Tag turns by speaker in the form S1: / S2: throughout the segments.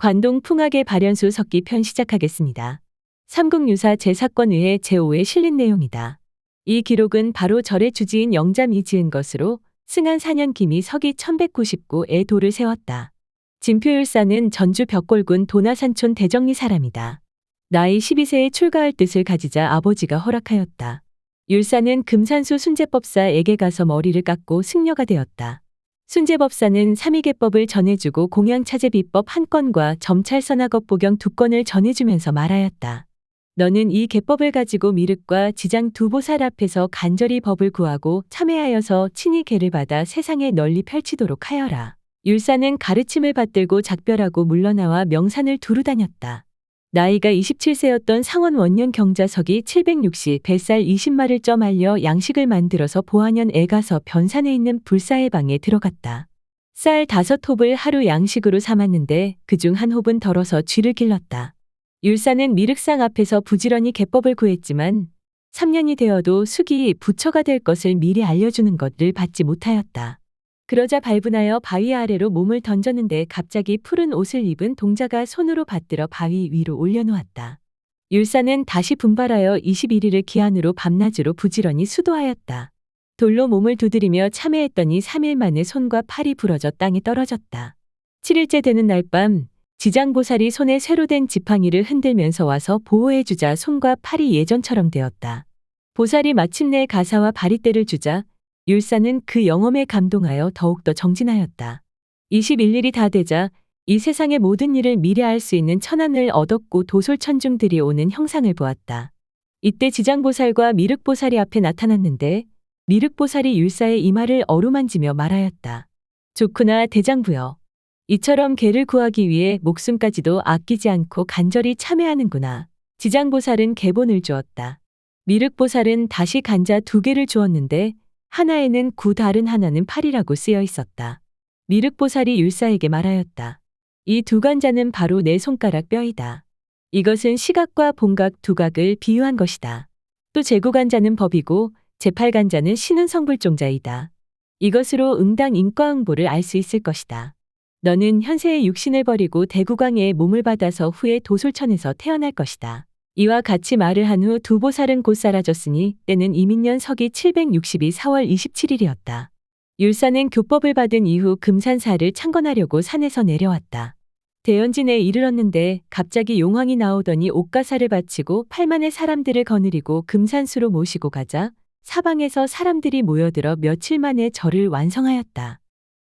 S1: 관동 풍악의 발현수 석기 편 시작하겠습니다. 삼국유사 제4권 의회 제5에 실린 내용이다. 이 기록은 바로 절의 주지인 영잠이 지은 것으로 승한 4년 김이 서기 1199에 도를 세웠다. 진표율사는 전주 벽골군 도나산촌 대정리 사람이다. 나이 12세에 출가할 뜻을 가지자 아버지가 허락하였다. 율사는 금산수 순제법사에게 가서 머리를 깎고 승려가 되었다. 순제법사는 삼위계법을 전해주고 공양차제비법 한 건과 점찰선악업보경 두 건을 전해주면서 말하였다. 너는 이 계법을 가지고 미륵과 지장 두 보살 앞에서 간절히 법을 구하고 참회하여서 친히 계를 받아 세상에 널리 펼치도록 하여라. 율사는 가르침을 받들고 작별하고 물러나와 명산을 두루 다녔다. 나이가 27세였던 상원 원년 경자석이 760 뱃살 20마를 쪄 말려 양식을 만들어서 보안현 애 가서 변산에 있는 불사의 방에 들어갔다. 쌀 다섯 홉을 하루 양식으로 삼았는데 그중 한 홉은 덜어서 쥐를 길렀다. 율사는 미륵상 앞에서 부지런히 개법을 구했지만 3년이 되어도 숙이 부처가 될 것을 미리 알려주는 것을 받지 못하였다. 그러자 발분하여 바위 아래로 몸을 던졌는데 갑자기 푸른 옷을 입은 동자가 손으로 받들어 바위 위로 올려놓았다. 율사는 다시 분발하여 21일을 기한으로 밤낮으로 부지런히 수도하였다. 돌로 몸을 두드리며 참회했더니 3일 만에 손과 팔이 부러져 땅에 떨어졌다. 7일째 되는 날 밤 지장보살이 손에 쇠로 된 지팡이를 흔들면서 와서 보호해주자 손과 팔이 예전처럼 되었다. 보살이 마침내 가사와 바리떼를 주자 율사는 그 영험에 감동하여 더욱더 정진하였다. 21일이 다 되자 이 세상의 모든 일을 미리 알수 있는 천안을 얻었고 도솔천중들이 오는 형상을 보았다. 이때 지장보살과 미륵보살이 앞에 나타났는데 미륵보살이 율사의 이마를 어루만지며 말하였다. 좋구나 대장부여. 이처럼 개를 구하기 위해 목숨까지도 아끼지 않고 간절히 참회하는구나. 지장보살은 개본을 주었다. 미륵보살은 다시 간자 두 개를 주었는데 하나에는 구 다른 하나는 팔이라고 쓰여 있었다. 미륵보살이 율사에게 말하였다. 이두 간자는 바로 내 손가락 뼈이다. 이것은 시각과 본각 두각을 비유한 것이다. 또 제구간자는 법이고 제팔간자는 신은 성불종자이다. 이것으로 응당 인과응보를 알 수 있을 것이다. 너는 현세의 육신을 버리고 대구광에 몸을 받아서 후에 도솔천에서 태어날 것이다. 이와 같이 말을 한 후 두 보살은 곧 사라졌으니 때는 이민년 서기 762 4월 27일이었다. 율사는 교법을 받은 이후 금산사를 창건하려고 산에서 내려왔다. 대연진에 이르렀는데 갑자기 용왕이 나오더니 옥가사를 바치고 팔만의 사람들을 거느리고 금산수로 모시고 가자 사방에서 사람들이 모여들어 며칠 만에 절을 완성하였다.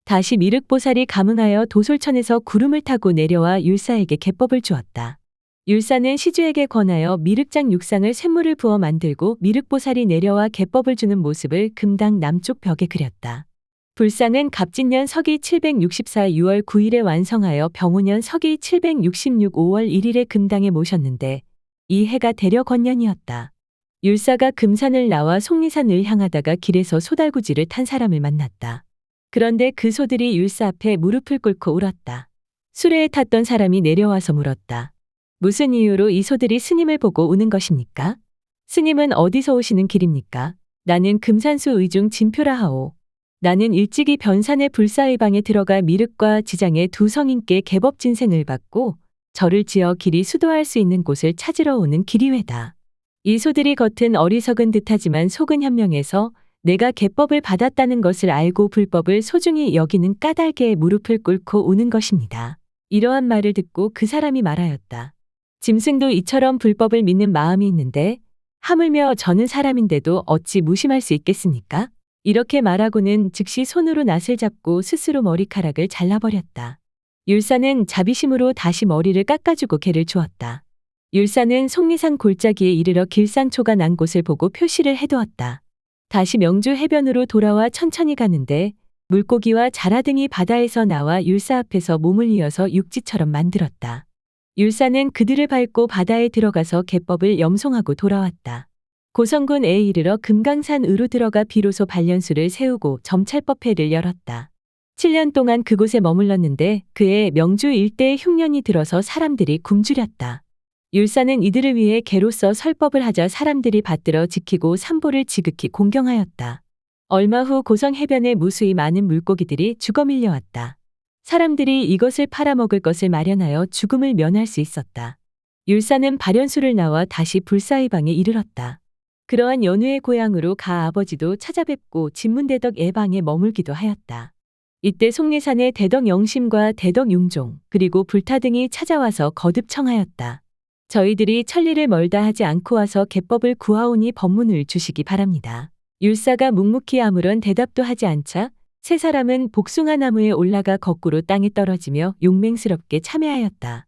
S1: 다시 미륵보살이 감응하여 도솔천에서 구름을 타고 내려와 율사에게 개법을 주었다. 율사는 시주에게 권하여 미륵장 육상을 샘물을 부어 만들고 미륵보살이 내려와 개법을 주는 모습을 금당 남쪽 벽에 그렸다. 불상은 갑진년 서기 764 6월 9일에 완성하여 병우년 서기 766 5월 1일에 금당에 모셨는데 이 해가 대려 건년이었다. 율사가 금산을 나와 속리산을 향하다가 길에서 소달구지를 탄 사람을 만났다. 그런데 그 소들이 율사 앞에 무릎을 꿇고 울었다. 수레에 탔던 사람이 내려와서 물었다. 무슨 이유로 이 소들이 스님을 보고 우는 것입니까? 스님은 어디서 오시는 길입니까? 나는 금산수 의중 진표라 하오. 나는 일찍이 변산의 불사의 방에 들어가 미륵과 지장의 두 성인께 개법 진생을 받고 절을 지어 길이 수도할 수 있는 곳을 찾으러 오는 길이외다. 이 소들이 겉은 어리석은 듯하지만 속은 현명해서 내가 개법을 받았다는 것을 알고 불법을 소중히 여기는 까닭에 무릎을 꿇고 우는 것입니다. 이러한 말을 듣고 그 사람이 말하였다. 짐승도 이처럼 불법을 믿는 마음이 있는데 하물며 저는 사람인데도 어찌 무심할 수 있겠습니까? 이렇게 말하고는 즉시 손으로 낫을 잡고 스스로 머리카락을 잘라버렸다. 율사는 자비심으로 다시 머리를 깎아주고 개를 주었다. 율사는 속리산 골짜기에 이르러 길상초가 난 곳을 보고 표시를 해두었다. 다시 명주 해변으로 돌아와 천천히 가는데 물고기와 자라 등이 바다에서 나와 율사 앞에서 몸을 이어서 육지처럼 만들었다. 율사는 그들을 밟고 바다에 들어가서 개법을 염송하고 돌아왔다. 고성군에 이르러 금강산으로 들어가 비로소 발련수를 세우고 점찰법회를 열었다. 7년 동안 그곳에 머물렀는데 그의 명주 일대에 흉년이 들어서 사람들이 굶주렸다. 율사는 이들을 위해 개로서 설법을 하자 사람들이 받들어 지키고 삼보를 지극히 공경하였다. 얼마 후 고성 해변에 무수히 많은 물고기들이 죽어 밀려왔다. 사람들이 이것을 팔아먹을 것을 마련하여 죽음을 면할 수 있었다. 율사는 발현수를 나와 다시 불사의 방에 이르렀다. 그러한 연우의 고향으로 가 아버지도 찾아뵙고 진문대덕 예방에 머물기도 하였다. 이때 속리산의 대덕 영심과 대덕 융종 그리고 불타 등이 찾아와서 거듭 청하였다. 저희들이 천리를 멀다 하지 않고 와서 개법을 구하오니 법문을 주시기 바랍니다. 율사가 묵묵히 아무런 대답도 하지 않자 세 사람은 복숭아 나무에 올라가 거꾸로 땅에 떨어지며 용맹스럽게 참여하였다.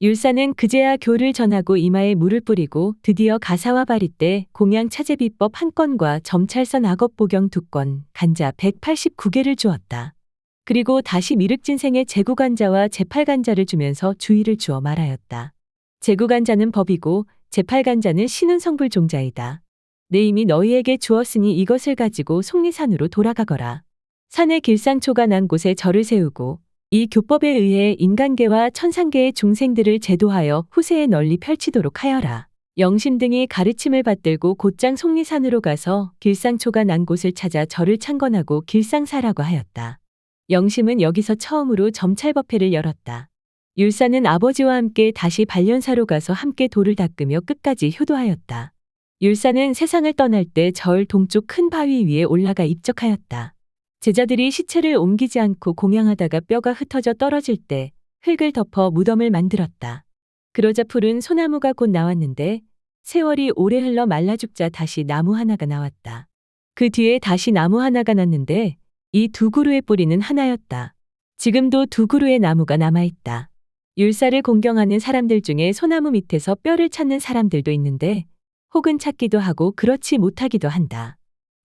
S1: 율사는 그제야 교를 전하고 이마에 물을 뿌리고 드디어 가사와 바리 때 공양 차제비법 한 건과 점찰선 악업 보경 두 건, 간자 189개를 주었다. 그리고 다시 미륵진생의 제구간자와 제팔간자를 주면서 주의를 주어 말하였다. 제구간자는 법이고 제팔간자는 신은 성불 종자이다. 내 이미 너희에게 주었으니 이것을 가지고 속리산으로 돌아가거라. 산의 길상초가 난 곳에 절을 세우고 이 교법에 의해 인간계와 천상계의 중생들을 제도하여 후세에 널리 펼치도록 하여라. 영심 등이 가르침을 받들고 곧장 속리산으로 가서 길상초가 난 곳을 찾아 절을 창건하고 길상사라고 하였다. 영심은 여기서 처음으로 점찰법회를 열었다. 율사는 아버지와 함께 다시 발련사로 가서 함께 돌을 닦으며 끝까지 효도하였다. 율사는 세상을 떠날 때 절 동쪽 큰 바위 위에 올라가 입적하였다. 제자들이 시체를 옮기지 않고 공양하다가 뼈가 흩어져 떨어질 때 흙을 덮어 무덤을 만들었다. 그러자 푸른 소나무가 곧 나왔는데 세월이 오래 흘러 말라 죽자 다시 나무 하나가 나왔다. 그 뒤에 다시 나무 하나가 났는데 이 두 그루의 뿌리는 하나였다. 지금도 두 그루의 나무가 남아있다. 율사를 공경하는 사람들 중에 소나무 밑에서 뼈를 찾는 사람들도 있는데 혹은 찾기도 하고 그렇지 못하기도 한다.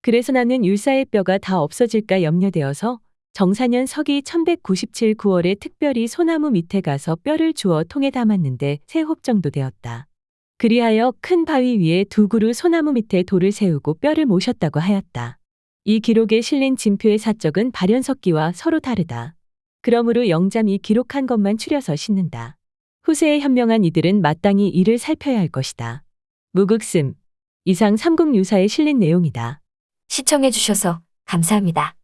S1: 그래서 나는 율사의 뼈가 다 없어질까 염려되어서 정사년 서기 1197 9월에 특별히 소나무 밑에 가서 뼈를 주어 통에 담았는데 세 홉 정도 되었다. 그리하여 큰 바위 위에 두 그루 소나무 밑에 돌을 세우고 뼈를 모셨다고 하였다. 이 기록에 실린 진표의 사적은 발현석기와 서로 다르다. 그러므로 영잠이 기록한 것만 추려서 싣는다. 후세에 현명한 이들은 마땅히 이를 살펴야 할 것이다. 무극슴. 이상 삼국유사에 실린 내용이다.
S2: 시청해주셔서 감사합니다.